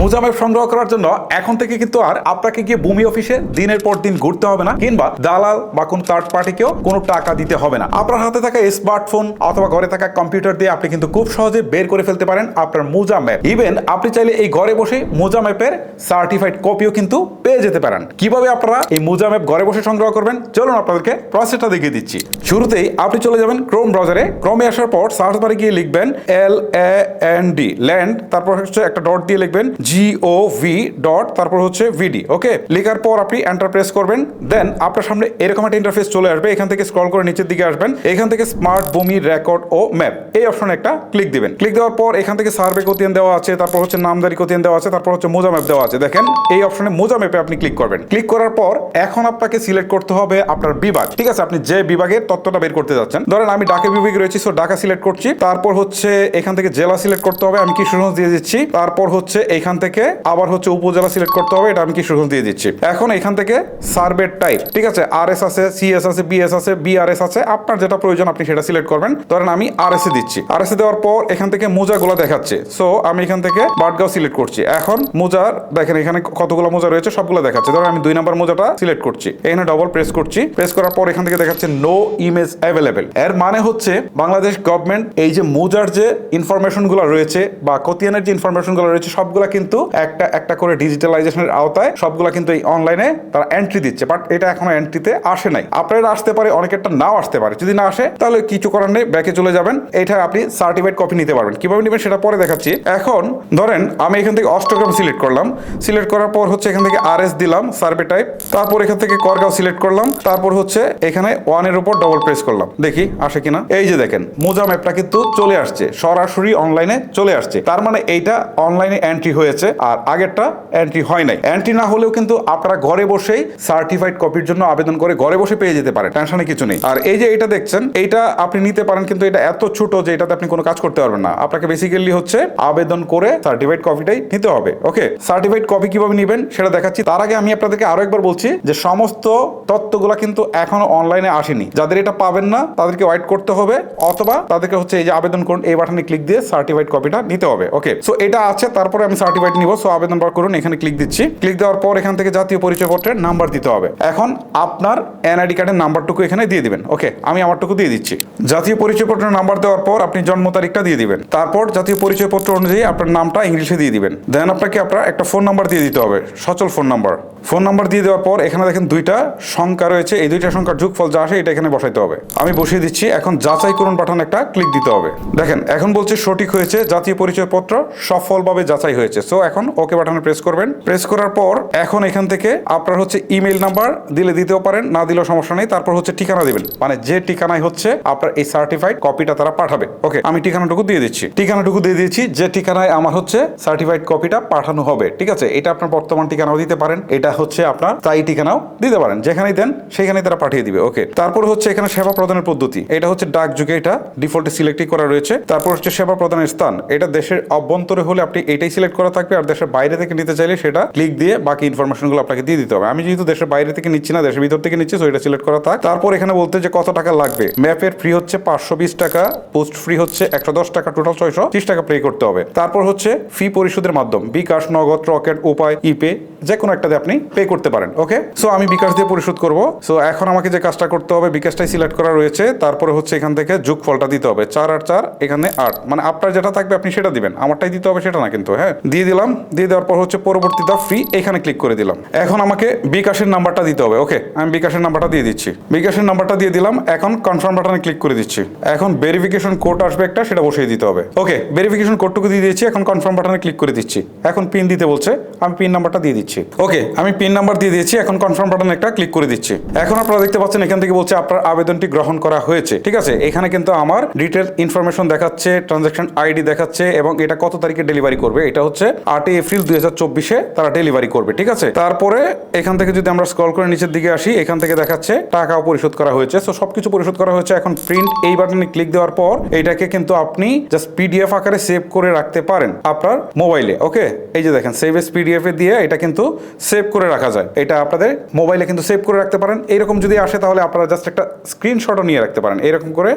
মোজা ম্যাপ সংগ্রহ করার জন্য এখন থেকে কিন্তু আর আপনাকে গিয়ে ভূমি অফিসে দিনের পর দিন ঘুরতে হবে না, কিংবা দালাল বা কোন থার্ড পার্টিকেও কোনো টাকা দিতে হবে না। আপনার হাতে থাকা স্মার্টফোন অথবা ঘরে থাকা কম্পিউটার দিয়ে আপনি কিন্তু খুব সহজে বের করে ফেলতে পারেন আপনার মোজা ম্যাপ ইভেন আপনি চাইলে এই ঘরে বসে মোজা ম্যাপের সার্টিফাইড কপিও কিন্তু পেয়ে যেতে পারেন। কীভাবে আপনারা এই মোজা ম্যাপ ঘরে বসে সংগ্রহ করবেন? চলুন আপনাদেরকে প্রসেসটা দেখিয়ে দিচ্ছি। শুরুতেই আপনি চলে যাবেন ক্রোম ব্রাউজারে ক্রমে আসার পর সার্চ বারে গিয়ে লিখবেন L A N D land তারপর হচ্ছে একটা ডট দিয়ে লিখবেন জি ও ভি ডট তারপর হচ্ছে ভিডি ওকে লেখার পর আপনি এন্টার প্রেস করবেন দেন আপনার সামনে এরকম একটা ইন্টারফেস চলে আসবে, এখান থেকে স্ক্রল করে নিচের দিকে আসবেন, এখান থেকে স্মার্ট ভূমি রেকর্ড ও ম্যাপ এই অপশনে একটা ক্লিক দিবেন। ক্লিক দেওয়ার পর এখান থেকে সার্ভে কোতিয়ান দেওয়া আছে, তারপর হচ্ছে নামদারি কোতিয়ান দেওয়া আছে, তারপর হচ্ছে মোজা ম্যাপ দেওয়া আছে। দেখেন, এই অপশনে মোজা ম্যাপে আপনি ক্লিক করবেন। ক্লিক করার পর এখন আপনাকে সিলেক্ট করতে হবে আপনার বিভাগ। ঠিক আছে, আপনি যে বিভাগের তথ্যটা বের করতে যাচ্ছেন, ধরেন আমি ঢাকা বিভাগে রয়েছি সো ঢাকা সিলেক্ট করছি, তারপর হচ্ছে এখান থেকে জেলা সিলেক্ট করতে হবে, আমি কিশোরগঞ্জ দিয়ে দিচ্ছি, তারপর হচ্ছে এখান থেকে আবার হচ্ছে উপজেলা সিলেক্ট করতে হবে, এটা আমি কিশোরগঞ্জ দিয়ে দিচ্ছি। এখন এখান থেকে সার্ভে টাইপ ঠিক আছে? আর এস আছে সিএস আছে বিএস আছে বিআরএস আছে, আপনার যেটা প্রয়োজন আপনি সেটা সিলেক্ট করবেন। ধরেন আমি আর এস এ দিচ্ছি। আর এস এ দেওয়ার পর এখান থেকে মোজা মোজাগুলো দেখাচ্ছে। সো আমি এখান থেকে বাটগাঁও সিলেক্ট করছি। এখন মোজার দেখেন এখানে কতগুলো মোজা রয়েছে, সবগুলো দেখাচ্ছে। ধরেন আমি দুই নাম্বার মোজাটা সিলেক্ট করছি। এখানে ডবল প্রেস করছি। প্রেস করার পর এখান থেকে দেখাচ্ছে নো ইমেজ অ্যাভেলেবেল এর মানে হচ্ছে বাংলাদেশ গভর্নমেন্ট এই যে মোজার যে ইনফরমেশনগুলো রয়েছে বা কতিয়ানের যে ইনফরমেশনগুলো রয়েছে, সবগুলা কিন্তু একটা একটা করে ডিজিটালাইজেশনের আওতায় সবগুলা কিন্তু এই অনলাইনে তারা এন্ট্রি দিচ্ছে বাট এটা এখনও এন্ট্রিতে আসে নাই। আপনার আসতে পারে, অনেকেরটা নাও আসতে পারে। যদি না আসে, তাহলে কিছু করার নেই ব্যাকে চলে যাবেন। এটা আপনি সার্টিফাইড কপি নিতে পারবেন। কীভাবে নেবেন সেটা পরে দেখাচ্ছি। এখন ধরেন, আমি এখান থেকে অষ্টগ্রাম সিলেক্ট করলাম। সিলেক্ট করার পর হচ্ছে এখান থেকে আর এস দিলাম সার্ভে টাইপ তারপর এখান থেকে করগাঁও সিলেক্ট করলাম। তারপর হচ্ছে এখানে ওয়ানের উপর ডবল প্রেস করলাম। দেখি, আসে কিনা? এই যে দেখেন, মোজা ম্যাপটা কিন্তু চলে আসছে। সরাসরি অনলাইনে চলে আসছে। তার মানে এইটা অনলাইনে এন্ট্রি হয়েছে আর আগেরটা এন্ট্রি হয় নাই। এন্ট্রি না হলেও কিন্তু আপনারা ঘরে বসেই সার্টিফাইড কপির জন্য আবেদন করে ঘরে বসে পেয়ে যেতে পারেন টেনশনে কিছু নেই। আর এই যে এটা দেখছেন, এইটা আপনি নিতে পারেন কিন্তু এটা এত ছোট যে এটাতে আপনি কোনো কাজ করতে পারবেন না। আপনাকে বেসিক্যালি হচ্ছে আবেদন করে সার্টিফাইড কপিটাই নিতে হবে ওকে সার্টিফাইড কপি কীভাবে নেবেন সেটা দেখাচ্ছি। তার আগে আমি আপনাদেরকে আরও একবার বলছি যে সমস্ত তথ্যগুলো কিন্তু এখনও অনলাইনে আসেনি। যাদের এটা পাবেন না, তাদেরকে ওয়েট করতে হবে, অথবা তাদেরকে হচ্ছে এই যে আবেদন করুন, এই বাটনে ক্লিক দিয়ে সার্টিফাইড কপিটা নিতে হবে ওকে সো এটা আছে, তারপরে আমি সার্টিফাইড নিব সো আবেদন বার করুন, এখানে ক্লিক দিচ্ছি। ক্লিক দেওয়ার পর এখান থেকে জাতীয় পরিচয়পত্রের নাম্বার দিতে হবে। এখন আপনার এনআইডি কার্ডের নাম্বারটুকু এখানে দিয়ে দিবেন। ওকে আমি আমারটুকু দিয়ে দিচ্ছি। জাতীয় পরিচয়পত্রের নাম্বার দেওয়ার পর আপনি জন্ম তারিখটা দিয়ে দিবেন। তারপর জাতীয় পরিচয়পত্র অনুযায়ী আপনার নামটা ইংলিশে দিয়ে দিবেন। দেন আপনাকে আপনার একটা ফোন নাম্বার দিয়ে দিতে হবে, সচল ফোন নাম্বার ফোন নাম্বার দিয়ে দেওয়ার পর এখানে দেখেন দুইটা সংখ্যা রয়েছে। এই দুইটা সংখ্যার যোগফল যা আসে, এটা এখানে বসাইতে হবে। আমি বসিয়ে দিচ্ছি, এখন যাচাই করুন বাটন একটা ক্লিক দিতে হবে। দেখেন, এখন বলছে সঠিক হয়েছে, জাতীয় পরিচয়পত্র সফলভাবে যাচাই হয়েছে। সো এখন ওকে বাটনে প্রেস করবেন। প্রেস করার পর এখন এখান থেকে আপনার হচ্ছে ইমেল নাম্বার দিলে দিতেও পারেন, না দিলেও সমস্যা নেই। তারপর হচ্ছে ঠিকানা দিবেন। মানে যে ঠিকানায় হচ্ছে আপনার এই সার্টিফাইড কপিটা তারা পাঠাবে। ওকে আমি ঠিকানাটুকু দিয়ে দিচ্ছি। ঠিকানাটুকু দিয়ে দিয়েছি যে ঠিকানায় আমার হচ্ছে সার্টিফাইড কপিটা পাঠানো হবে। ঠিক আছে? এটা আপনার বর্তমান ঠিকানাও দিতে পারেন। এটা হচ্ছে আপনার তাই ঠিকানাও দিতে পারেন। যেখানেই দেন সেখানেই তারা পাঠিয়ে দিবে। ওকে তারপর হচ্ছে এখানে সেবা প্রদানের পদ্ধতি। এটা হচ্ছে ডাক যুগে এটা ডিফল্টে সিলেক্টই করা রয়েছে। তারপর হচ্ছে সেবা প্রদানের স্থান। এটা দেশের অভ্যন্তরে হলে আপনি এটাই সিলেক্ট করা থাকবে আর দেশের বাইরে থেকে নিতে চাইলে সেটা ক্লিক দিয়ে বাকি ইনফরমেশনগুলো আপনাকে দিয়ে দিতে হবে। আমি যেহেতু দেশের বাইরে থেকে নিচ্ছি না, দেশের ভিতর থেকে নিচ্ছি সো এটা সিলেক্ট করা থাক। তারপর এখানে বলতে যে কত টাকা লাগবে? ম্যাপের ফ্রি হচ্ছে পাঁচশো বিশ টাকা পোস্ট ফ্রি হচ্ছে একশো দশ টাকা টোটাল ছয়শো ত্রিশ টাকা পে করতে হবে। তারপর হচ্ছে ফি পরিশোধের মাধ্যম, বিকাশ, নগদ রকেট উপায় ইপে যে কোনো একটাতে আপনি পে করতে পারেন ওকে সো আমি বিকাশ দিয়ে পরিশোধ করব। সো এখন আমাকে যে কাজটা করতে হবে, বিকাশটাই সিলেক্ট করা রয়েছে। তারপরে হচ্ছে এখান থেকে যোগ ফলটা দিতে হবে, চার আর চার, এখানে আট। মানে আপনার যেটা থাকবে আপনি সেটা দিবেন, আমারটাই দিতে হবে, সেটা না কিন্তু হ্যাঁ? দিয়ে দিলাম। দিয়ে দেওয়ার পর হচ্ছে পরবর্তী দা ফ্রি এখানে ক্লিক করে দিলাম। এখন আমাকে বিকাশের নাম্বারটা দিতে হবে ওকে আমি বিকাশের নাম্বারটা দিয়ে দিচ্ছি। বিকাশের নাম্বারটা দিয়ে দিলাম, এখন কনফার্ম বাটনে ক্লিক করে দিচ্ছি। এখন ভেরিফিকেশন কোড আসবে একটা, সেটা বসিয়ে দিতে হবে। ওকে ভেরিফিকেশন কোডটুকু দিয়ে দিয়েছি, এখন কনফার্ম বাটনে ক্লিক করে দিচ্ছি। এখন পিন দিতে বলছে, আমি পিন নাম্বারটা দিয়ে দিচ্ছি। ওকে আমি পিন নাম্বার দিয়ে দিয়েছি, এখন কনফার্ম বাটনে একটা ক্লিক করে দিচ্ছি। এখন আপনারা দেখতে পাচ্ছেন, এখান থেকে বলছে আপনার আবেদনটি গ্রহণ করা হয়েছে, ঠিক আছে? এখানে কিন্তু আমার ডিটেল ইনফরমেশন দেখাচ্ছে ট্রানজাকশন আইডি দেখাচ্ছে, এবং এটা কত তারিখে ডেলিভারি করবে, এটা হচ্ছে আটই এপ্রিল দুই চব্বিশে তারা ডেলিভারি করবে, ঠিক আছে? তারপরে এখান থেকে যদি আমরা স্ক্রল করে নিচের দিকে আসি, এখান থেকে দেখাচ্ছে টাকাও পরিশোধ করা হয়েছে। সো সবকিছু পরিশোধ করা হয়েছে। এখন প্রিন্ট এই বাটনে ক্লিক দেওয়ার পর এইটাকে কিন্তু আপনি জাস্ট পিডিএফ আকারে সেভ করে রাখতে পারেন আপনার মোবাইলে ওকে এই যে দেখেন সেভ এস পিডিএফ দিয়ে এটা কিন্তু সেভ করে রাখা যায়। এটা আপনাদের মোবাইলে কিন্তু সেভ করে রাখতে পারেন। এরকম যদি আসে তাহলে আপনারা জাস্ট একটা স্ক্রিনশটও নিয়ে রাখতে পারেন। এরকম করে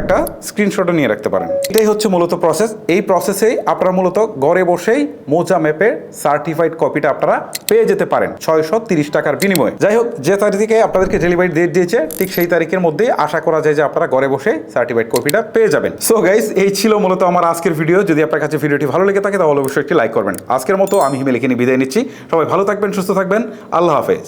একটা স্ক্রিনশটও নিয়ে রাখতে পারেন। এটাই হচ্ছে মূলত প্রসেস এই প্রসেসেই আপনারা মূলত ঘরে বসেই মোজা ম্যাপের সার্টিফাইড কপিটা আপনারা পেয়ে যেতে পারেন। ছয়শো তিরিশ টাকার বিনিময়ে। যাই হোক, যে তারিখে আপনাদেরকে ডেলিভারি ডেট দিয়েছে, ঠিক সেই তারিখের মধ্যে আশা করা যায় যে আপনারা ঘরে বসে সার্টিফাইড কপিটা পেয়ে যাবেন। সো গাইস এই ছিল মূলত আমার আজকের ভিডিও যদি আপনার কাছে ভিডিওটি ভালো লেগে থাকে, তাহলে অবশ্যই একটি লাইক করবেন। আজকের মতো আমি হিমেলিকে নিয়ে বিদায় নিচ্ছি। সবাই ভালো থাকবেন, সুস্থ থাকবেন। আল্লাহ হাফেজ।